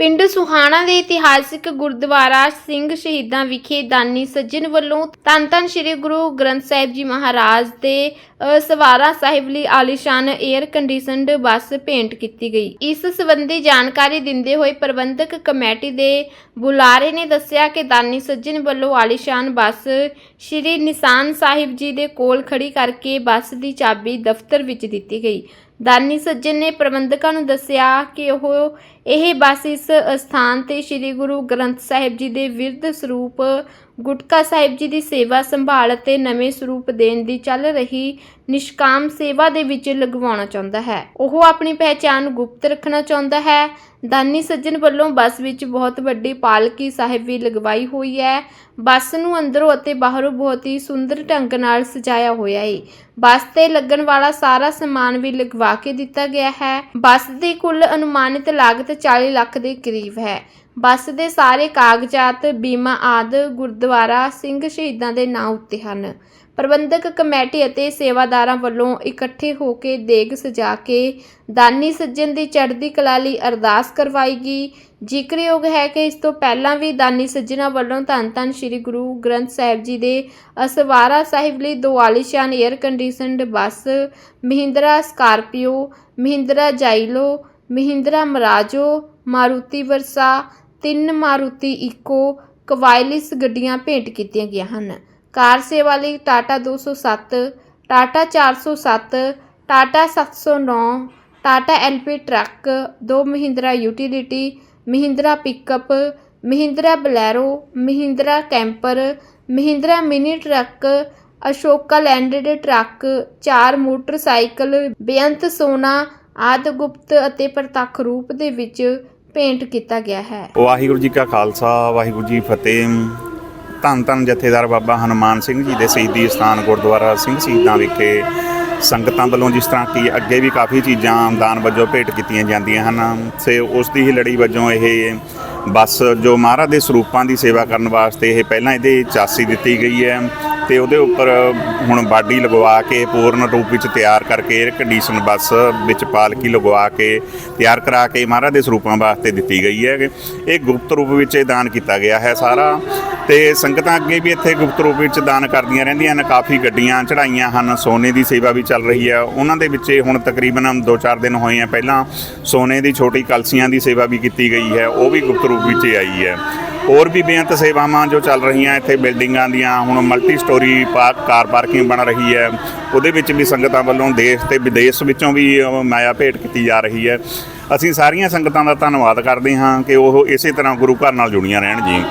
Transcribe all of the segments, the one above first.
ਪਿੰਡ ਸੁਹਾਣਾ ਦੇ ਇਤਿਹਾਸਿਕ ਗੁਰਦੁਆਰਾ ਸਿੰਘ ਸ਼ਹੀਦਾਂ ਵਿਖੇ ਦਾਨੀ ਸੱਜਣ ਵੱਲੋਂ ਧੰਨ ਧੰਨ ਸ੍ਰੀ ਗੁਰੂ ਗ੍ਰੰਥ ਸਾਹਿਬ ਜੀ ਮਹਾਰਾਜ ਦੇ ਸਵਾਰਾ ਸਾਹਿਬ ਲਈ ਆਲੀਸ਼ਾਨ 에ਅਰ ਕੰਡੀਸ਼ਨਡ ਬੱਸ ਭੇਂਟ ਕੀਤੀ ਗਈ। ਇਸ ਸੰਬੰਧੀ ਜਾਣਕਾਰੀ ਦਿੰਦੇ ਹੋਏ ਪ੍ਰਬੰਧਕ ਕਮੇਟੀ ਦੇ ਬੁਲਾਰੇ ਨੇ ਦੱਸਿਆ ਕਿ ਦਾਨੀ ਸੱਜਣ ਵੱਲੋਂ ਆਲੀਸ਼ਾਨ ਬੱਸ ਸ੍ਰੀ ਨਿਸ਼ਾਨ ਸਾਹਿਬ ਜੀ ਦੇ ਕੋਲ ਖੜੀ ਕਰਕੇ ਬੱਸ ਦੀ ਚਾਬੀ ਦਫ਼ਤਰ ਵਿੱਚ ਦਿੱਤੀ ਗਈ। ਦਾਨੀ ਸੱਜਣ ਨੇ ਪ੍ਰਬੰਧਕਾਂ ਨੂੰ ਦੱਸਿਆ ਕਿ ਉਹ ਇਹ ਬੱਸ ਇਸ ਸਥਾਨ ਤੇ ਸ੍ਰੀ ਗੁਰੂ ਗ੍ਰੰਥ ਸਾਹਿਬ ਜੀ ਦੇ ਵਿਰਧ ਸਰੂਪ, ਗੁਟਕਾ ਸਾਹਿਬ ਜੀ ਦੀ ਸੇਵਾ ਸੰਭਾਲ ਅਤੇ ਨਵੇਂ ਸਰੂਪ ਦੇਣ ਦੀ ਚੱਲ ਰਹੀ ਨਿਸ਼ਕਾਮ ਸੇਵਾ ਦੇ ਵਿੱਚ ਲਗਵਾਉਣਾ ਚਾਹੁੰਦਾ ਹੈ। ਉਹ ਆਪਣੀ ਪਹਿਚਾਣ ਗੁਪਤ ਰੱਖਣਾ ਚਾਹੁੰਦਾ ਹੈ। ਦਾਨੀ ਸੱਜਣ ਵੱਲੋਂ ਬੱਸ ਵਿੱਚ ਬਹੁਤ ਵੱਡੀ ਪਾਲਕੀ ਸਾਹਿਬ ਵੀ ਲਗਵਾਈ ਹੋਈ ਹੈ। ਬੱਸ ਨੂੰ ਅੰਦਰੋਂ ਅਤੇ ਬਾਹਰੋਂ ਬਹੁਤ ਹੀ ਸੁੰਦਰ ਢੰਗ ਨਾਲ ਸਜਾਇਆ ਹੋਇਆ ਹੈ ਬੱਸ ਤੇ ਲੱਗਣ ਵਾਲਾ ਸਾਰਾ ਸਮਾਨ ਵੀ ਲਗਵਾ ਕੇ ਦਿੱਤਾ ਗਿਆ ਹੈ। ਬੱਸ ਦੀ ਕੁੱਲ ਅਨੁਮਾਨਿਤ ਲਾਗਤ 40 ਲੱਖ ਦੇ ਕਰੀਬ ਹੈ। ਬੱਸ ਦੇ ਸਾਰੇ ਕਾਗਜ਼ਾਤ, ਬੀਮਾ ਆਦਿ ਗੁਰਦੁਆਰਾ ਸਿੰਘ ਸ਼ਹੀਦਾਂ ਦੇ ਨਾਂ ਉੱਤੇ ਹਨ। ਪ੍ਰਬੰਧਕ ਕਮੇਟੀ ਅਤੇ ਸੇਵਾਦਾਰਾਂ ਵੱਲੋਂ ਇਕੱਠੇ ਹੋ ਕੇ ਦੇਗ ਸਜਾ ਕੇ ਦਾਨੀ ਸੱਜਣ ਦੀ ਚੜ੍ਹਦੀ ਕਲਾ ਲਈ ਅਰਦਾਸ ਕਰਵਾਈ ਗਈ। ਜ਼ਿਕਰਯੋਗ ਹੈ ਕਿ ਇਸ ਤੋਂ ਪਹਿਲਾਂ ਵੀ ਦਾਨੀ ਸੱਜਣਾ ਵੱਲੋਂ ਧੰਨ ਧੰਨ ਸ੍ਰੀ ਗੁਰੂ ਗ੍ਰੰਥ ਸਾਹਿਬ ਜੀ ਦੇ ਅਸਵਾਰਾ ਸਾਹਿਬ ਲਈ ਦੋ ਆਲੀਸ਼ਾਨ air conditioned bus, Mahindra Scorpio, Mahindra Xylo Mahindra Marazzo, Maruti Versa, ਤਿੰਨ ਮਾਰੂਤੀ ਇਕੋ ਕਵਾਇਲਿਸ ਗੱਡੀਆਂ ਭੇਟ ਕੀਤੀਆਂ ਗਈਆਂ ਹਨ। ਕਾਰ ਸੇਵਾ ਲਈ ਟਾਟਾ 207 ਟਾਟਾ 407 ਟਾਟਾ 709 ਟਾਟਾ ਐਲਪੀ ਟਰੱਕ, ਦੋ Mahindra utility, Mahindra pickup, Mahindra Bolero, Mahindra camper, Mahindra mini truck, Ashoka Leyland truck, ਚਾਰ ਮੋਟਰਸਾਈਕਲ, ਬੇਅੰਤ ਸੋਨਾ ਆਦਿ ਗੁਪਤ ਅਤੇ ਪ੍ਰਤੱਖ ਰੂਪ ਦੇ ਵਿੱਚ ਪੇਂਟ ਕੀਤਾ ਗਿਆ ਹੈ। ਵਾਹਿਗੁਰੂ ਜੀ ਕਾ ਖਾਲਸਾ, ਵਾਹਿਗੁਰੂ ਜੀ ਫਤਿਹ। ਧੰਨ ਧੰਨ ਜਥੇਦਾਰ ਬਾਬਾ ਹਨੂਮਾਨ ਸਿੰਘ ਜੀ ਦੇ ਸ਼ਹੀਦੀ ਸਥਾਨ ਗੁਰਦੁਆਰਾ ਸਿੰਘ ਸ਼ਹੀਦਾਂ ਵਿਖੇ ਸੰਗਤਾਂ ਵੱਲੋਂ ਜਿਸ ਤਰ੍ਹਾਂ ਕਿ ਅੱਗੇ ਵੀ ਕਾਫੀ ਚੀਜ਼ਾਂ ਦਾਨ ਵਜੋਂ ਭੇਟ ਕੀਤੀਆਂ ਜਾਂਦੀਆਂ ਹਨ ਸੇ ਉਸ ਦੀ ਹੀ ਲੜੀ ਵਜੋਂ ਇਹ ਬੱਸ ਜੋ ਮਹਾਰਾਜ ਦੇ ਸਰੂਪਾਂ ਦੀ ਸੇਵਾ ਕਰਨ ਵਾਸਤੇ ਇਹ ਪਹਿਲਾਂ ਇਹਦੇ ਚਾਸੀ ਦਿੱਤੀ ਗਈ ਹੈ। ਤੇ ਉਹਦੇ ਉੱਪਰ ਹੁਣ ਬਾਡੀ ਲਗਵਾ ਕੇ ਪੂਰਨ ਰੂਪ ਵਿੱਚ ਤਿਆਰ ਕਰਕੇ 에ਅਰ ਕੰਡੀਸ਼ਨ ਬੱਸ ਵਿੱਚ ਪਾਲਕੀ ਲਗਵਾ ਕੇ ਤਿਆਰ ਕਰਾ ਕੇ ਮਹਾਰਾਜ ਦੇ ਸਰੂਪਾਂ ਵਾਸਤੇ ਦਿੱਤੀ ਗਈ ਹੈ। ਇਹ ਗੁਪਤ ਰੂਪ ਵਿੱਚ ਇਹ ਦਾਨ ਕੀਤਾ ਗਿਆ ਹੈ ਸਾਰਾ। ਤੇ ਸੰਗਤਾਂ ਅੱਗੇ ਵੀ ਇੱਥੇ ਗੁਪਤ ਰੂਪ ਵਿੱਚ ਦਾਨ ਕਰਦੀਆਂ ਰਹਿੰਦੀਆਂ ਹਨ। ਕਾਫੀ ਗੱਡੀਆਂ ਚੜਾਈਆਂ ਹਨ। ਸੋਨੇ ਦੀ ਸੇਵਾ ਵੀ ਚੱਲ ਰਹੀ ਹੈ। ਉਹਨਾਂ ਦੇ ਵਿੱਚ ਹੁਣ ਤਕਰੀਬਨ 2-4 ਦਿਨ ਹੋਏ ਆ। ਪਹਿਲਾਂ ਸੋਨੇ ਦੀ ਛੋਟੀ ਕਲਸੀਆਂ ਦੀ ਸੇਵਾ ਵੀ ਕੀਤੀ ਗਈ ਹੈ। ਉਹ ਵੀ ਗੁਪਤ ਰੂਪ ਵਿੱਚ ਹੀ ਆਈ ਹੈ। ਹੋਰ ਵੀ ਬੇਅੰਤ ਸੇਵਾਵਾਂ ਜੋ ਚੱਲ ਰਹੀਆਂ ਇੱਥੇ ਬਿਲਡਿੰਗਾਂ ਦੀਆਂ, ਹੁਣ multi storey park car parking ਬਣ ਰਹੀ ਹੈ। ਉਹਦੇ ਵਿੱਚ ਵੀ ਸੰਗਤਾਂ ਵੱਲੋਂ ਦੇਸ਼ ਤੇ ਵਿਦੇਸ਼ ਵਿੱਚੋਂ ਵੀ ਮਾਇਆ ਭੇਟ ਕੀਤੀ ਜਾ ਰਹੀ ਹੈ। ਅਸੀਂ ਸਾਰੀਆਂ ਸੰਗਤਾਂ ਦਾ ਧੰਨਵਾਦ ਕਰਦੇ ਹਾਂ ਕਿ ਉਹ ਇਸੇ ਤਰ੍ਹਾਂ ਗੁਰੂ ਘਰ ਨਾਲ ਜੁੜੀਆਂ ਰਹਿਣ ਜੀ।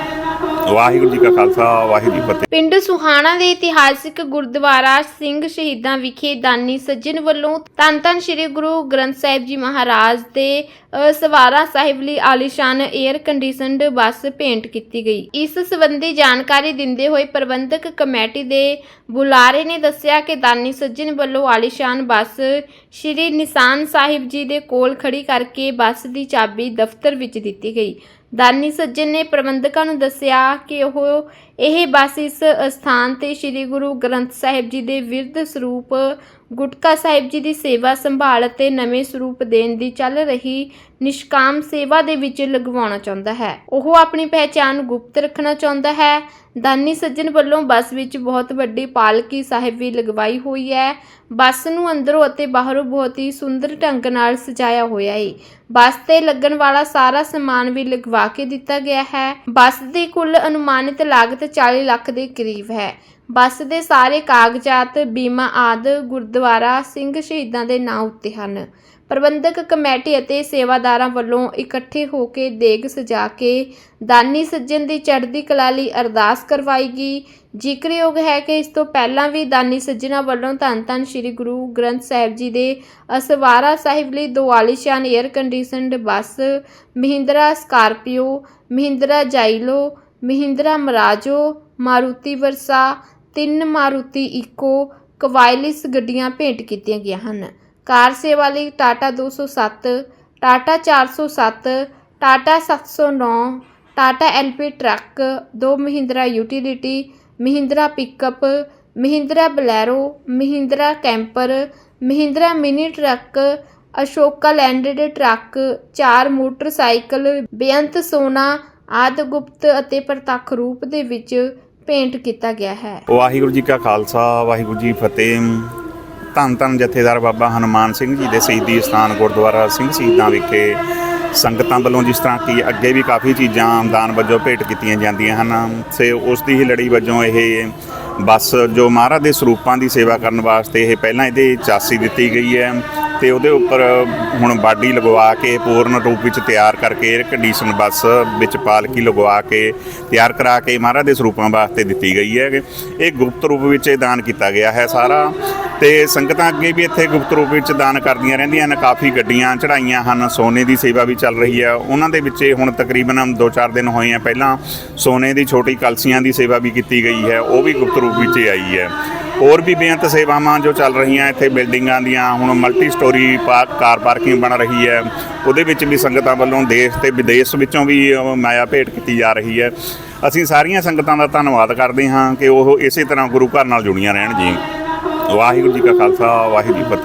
ਵਾਹਿਗੁਰੂ ਜੀ ਕਾ ਖਾਲਸਾ, ਵਾਹਿਗੁਰੂ ਜੀ ਫਤਿਹ। ਪਿੰਡ ਸੁਹਾਣਾ ਦੇ ਇਤਿਹਾਸਿਕ ਗੁਰਦੁਆਰਾ ਸਿੰਘ ਸ਼ਹੀਦਾਂ ਵਿਖੇ ਦਾਨੀ ਸੱਜਣ ਵੱਲੋਂ ਧੰਨ ਧੰਨ ਸ੍ਰੀ ਗੁਰੂ ਗ੍ਰੰਥ ਸਾਹਿਬ ਜੀ ਮਹਾਰਾਜ ਦੇ ਸਵਾਰਾ ਸਾਹਿਬ ਲਈ ਆਲੀਸ਼ਾਨ 에ਅਰ ਕੰਡੀਸ਼ਨਡ ਬੱਸ ਭੇਂਟ ਕੀਤੀ ਗਈ। ਇਸ ਸੰਬੰਧੀ ਜਾਣਕਾਰੀ ਦਿੰਦੇ ਹੋਏ ਪ੍ਰਬੰਧਕ ਕਮੇਟੀ ਦੇ ਬੁਲਾਰੇ ਨੇ ਦੱਸਿਆ ਕਿ ਦਾਨੀ ਸੱਜਣ ਵੱਲੋਂ ਆਲੀਸ਼ਾਨ ਬੱਸ ਸ੍ਰੀ ਨਿਸ਼ਾਨ ਸਾਹਿਬ ਜੀ ਦੇ ਕੋਲ ਖੜੀ ਕਰਕੇ ਬੱਸ ਦੀ ਚਾਬੀ ਦਫ਼ਤਰ ਵਿੱਚ ਦਿੱਤੀ ਗਈ। ਦਾਨੀ ਸੱਜਣ ਨੇ ਪ੍ਰਬੰਧਕਾਂ ਨੂੰ ਦੱਸਿਆ ਕਿ ਉਹ ਇਹ ਬੱਸ ਇਸ ਸਥਾਨ ਤੇ ਸ੍ਰੀ ਗੁਰੂ ਗ੍ਰੰਥ ਸਾਹਿਬ ਜੀ ਦੇ ਵਿਰਧ ਸਰੂਪ ਗੁਟਕਾ ਸਾਹਿਬ ਜੀ ਦੀ ਸੇਵਾ ਸੰਭਾਲ ਅਤੇ ਨਵੇਂ ਸਰੂਪ ਦੇਣ ਦੀ ਚੱਲ ਰਹੀ ਨਿਸ਼ਕਾਮ ਸੇਵਾ ਦੇ ਵਿੱਚ ਲਗਵਾਉਣਾ ਚਾਹੁੰਦਾ ਹੈ। ਉਹ ਆਪਣੀ ਪਹਿਚਾਣ ਗੁਪਤ ਰੱਖਣਾ ਚਾਹੁੰਦਾ ਹੈ। ਦਾਨੀ ਸੱਜਣ ਵੱਲੋਂ ਬੱਸ ਵਿੱਚ ਬਹੁਤ ਵੱਡੀ ਪਾਲਕੀ ਸਾਹਿਬ ਵੀ ਲਗਵਾਈ ਹੋਈ ਹੈ। ਬੱਸ ਨੂੰ ਅੰਦਰੋਂ ਅਤੇ ਬਾਹਰੋਂ ਬਹੁਤ ਹੀ ਸੁੰਦਰ ਢੰਗ ਨਾਲ ਸਜਾਇਆ ਹੋਇਆ ਹੈ ਬੱਸ ਤੇ ਲੱਗਣ ਵਾਲਾ ਸਾਰਾ ਸਮਾਨ ਵੀ ਲਗਵਾ ਕੇ ਦਿੱਤਾ ਗਿਆ ਹੈ। ਬੱਸ ਦੀ ਕੁੱਲ ਅਨੁਮਾਨਿਤ ਲਾਗਤ 40 ਲੱਖ ਦੇ ਕਰੀਬ ਹੈ। ਬੱਸ ਦੇ ਸਾਰੇ ਕਾਗਜ਼ਾਤ, ਬੀਮਾ ਆਦ ਗੁਰਦੁਆਰਾ ਸਿੰਘ ਸ਼ਹੀਦਾਂ ਦੇ ਨਾਂ ਉੱਤੇ ਹਨ। ਪ੍ਰਬੰਧਕ ਕਮੇਟੀ ਅਤੇ ਸੇਵਾਦਾਰਾਂ ਵੱਲੋਂ ਇਕੱਠੇ ਹੋ ਕੇ ਦੇਗ ਸਜਾ ਕੇ ਦਾਨੀ ਸੱਜਣ ਦੀ ਚੜ੍ਹਦੀ ਕਲਾ ਲਈ ਅਰਦਾਸ ਕਰਵਾਈ ਗਈ। ਜ਼ਿਕਰਯੋਗ ਹੈ ਕਿ ਇਸ ਤੋਂ ਪਹਿਲਾਂ ਵੀ ਦਾਨੀ ਸੱਜਣਾ ਵੱਲੋਂ ਧੰਨ ਧੰਨ ਸ੍ਰੀ ਗੁਰੂ ਗ੍ਰੰਥ ਸਾਹਿਬ ਜੀ ਦੇ ਅਸਵਾਰਾ ਸਾਹਿਬ ਲਈ ਦੋ ਆਲੀਸ਼ਾਨ air conditioned bus, Mahindra Scorpio, Mahindra Xylo, Mahindra Marazzo, Maruti Versa, ਤਿੰਨ ਮਾਰੂਤੀ ਇਕੋ ਕਵਾਇਲਿਸ ਗੱਡੀਆਂ ਭੇਂਟ ਕੀਤੀਆਂ ਗਈਆਂ ਹਨ। ਕਾਰ ਸੇਵਾ ਲਈ ਟਾਟਾ 207 ਟਾਟਾ 407 ਟਾਟਾ 709 ਟਾਟਾ ਐਲਪੀ ਟਰੱਕ, ਦੋ Mahindra utility, Mahindra pickup, Mahindra Bolero, Mahindra camper, Mahindra mini truck, Ashoka Leyland truck, ਚਾਰ ਮੋਟਰਸਾਈਕਲ, ਬੇਅੰਤ ਸੋਨਾ ਆਦਿ ਗੁਪਤ ਅਤੇ ਪ੍ਰਤੱਖ ਰੂਪ ਦੇ ਵਿੱਚ ਭੇਂਟ ਕੀਤਾ ਗਿਆ ਹੈ। ਵਾਹਿਗੁਰੂ ਜੀ ਕਾ ਖਾਲਸਾ, ਵਾਹਿਗੁਰੂ ਜੀ ਫਤਿਹ। ਧੰਨ ਧੰਨ ਜਥੇਦਾਰ ਬਾਬਾ ਹਨੂਮਾਨ ਸਿੰਘ ਜੀ ਦੇ ਸ਼ਹੀਦੀ ਸਥਾਨ ਗੁਰਦੁਆਰਾ ਸਿੰਘ ਸ਼ਹੀਦਾਂ ਵਿਖੇ ਸੰਗਤਾਂ ਵੱਲੋਂ ਜਿਸ ਤਰ੍ਹਾਂ ਕਿ ਅੱਗੇ ਵੀ ਕਾਫੀ ਚੀਜ਼ਾਂ ਦਾਨ ਵਜੋਂ ਭੇਟ ਕੀਤੀਆਂ ਜਾਂਦੀਆਂ ਹਨ, ਤੇ ਉਸ ਦੀ ਹੀ ਲੜੀ ਵਜੋਂ ਇਹ ਬੱਸ ਜੋ ਮਹਾਰਾਜ ਦੇ ਸਰੂਪਾਂ ਦੀ ਸੇਵਾ ਕਰਨ ਵਾਸਤੇ ਇਹ ਪਹਿਲਾਂ ਇਹਦੇ ਚਾਸੀ ਦਿੱਤੀ ਗਈ ਹੈ। ਤੇ ਉਹਦੇ ਉੱਪਰ ਹੁਣ ਬਾਡੀ ਲਗਵਾ ਕੇ ਪੂਰਨ ਰੂਪ ਵਿੱਚ ਤਿਆਰ ਕਰਕੇ 에ਅਰ ਕੰਡੀਸ਼ਨ ਬੱਸ ਵਿੱਚ ਪਾਲਕੀ ਲਗਵਾ ਕੇ ਤਿਆਰ ਕਰਾ ਕੇ ਮਹਾਰਾਜ ਦੇ ਸਰੂਪਾਂ ਵਾਸਤੇ ਦਿੱਤੀ ਗਈ ਹੈ। ਇਹ ਗੁਪਤ ਰੂਪ ਵਿੱਚ ਇਹ ਦਾਨ ਕੀਤਾ ਗਿਆ ਹੈ ਸਾਰਾ। ਤੇ ਸੰਗਤਾਂ ਅੱਗੇ ਵੀ ਇੱਥੇ ਗੁਪਤ ਰੂਪ ਵਿੱਚ ਦਾਨ ਕਰਦੀਆਂ ਰਹਿੰਦੀਆਂ ਹਨ। ਕਾਫੀ ਗੱਡੀਆਂ ਚੜਾਈਆਂ ਹਨ। ਸੋਨੇ ਦੀ ਸੇਵਾ ਵੀ ਚੱਲ ਰਹੀ ਹੈ। ਉਹਨਾਂ ਦੇ ਵਿੱਚ ਹੁਣ ਤਕਰੀਬਨ 2-4 ਦਿਨ ਹੋਏ ਆ। ਪਹਿਲਾਂ ਸੋਨੇ ਦੀ ਛੋਟੀ ਕਲਸੀਆਂ ਦੀ ਸੇਵਾ ਵੀ ਕੀਤੀ ਗਈ ਹੈ। ਉਹ ਵੀ ਗੁਪਤ ਰੂਪ ਵਿੱਚ ਆਈ ਹੈ। ਹੋਰ ਵੀ ਬੇਅੰਤ ਸੇਵਾਵਾਂ ਜੋ ਚੱਲ ਰਹੀਆਂ ਇੱਥੇ ਬਿਲਡਿੰਗਾਂ ਦੀਆਂ, ਹੁਣ multi storey park car parking ਬਣ ਰਹੀ ਹੈ। ਉਹਦੇ ਵਿੱਚ ਵੀ ਸੰਗਤਾਂ ਵੱਲੋਂ ਦੇਸ਼ ਤੇ ਵਿਦੇਸ਼ ਵਿੱਚੋਂ ਵੀ ਮਾਇਆ ਭੇਟ ਕੀਤੀ ਜਾ ਰਹੀ ਹੈ। ਅਸੀਂ ਸਾਰੀਆਂ ਸੰਗਤਾਂ ਦਾ ਧੰਨਵਾਦ ਕਰਦੇ ਹਾਂ ਕਿ ਉਹ ਇਸੇ ਤਰ੍ਹਾਂ ਗੁਰੂ ਘਰ ਨਾਲ ਜੁੜੀਆਂ ਰਹਿਣ ਜੀ। ਵਾਹਿਗੁਰੂ ਜੀ ਕਾ ਖਾਲਸਾ, ਵਾਹਿਗੁਰੂ ਜੀ ਫਤਿਹ।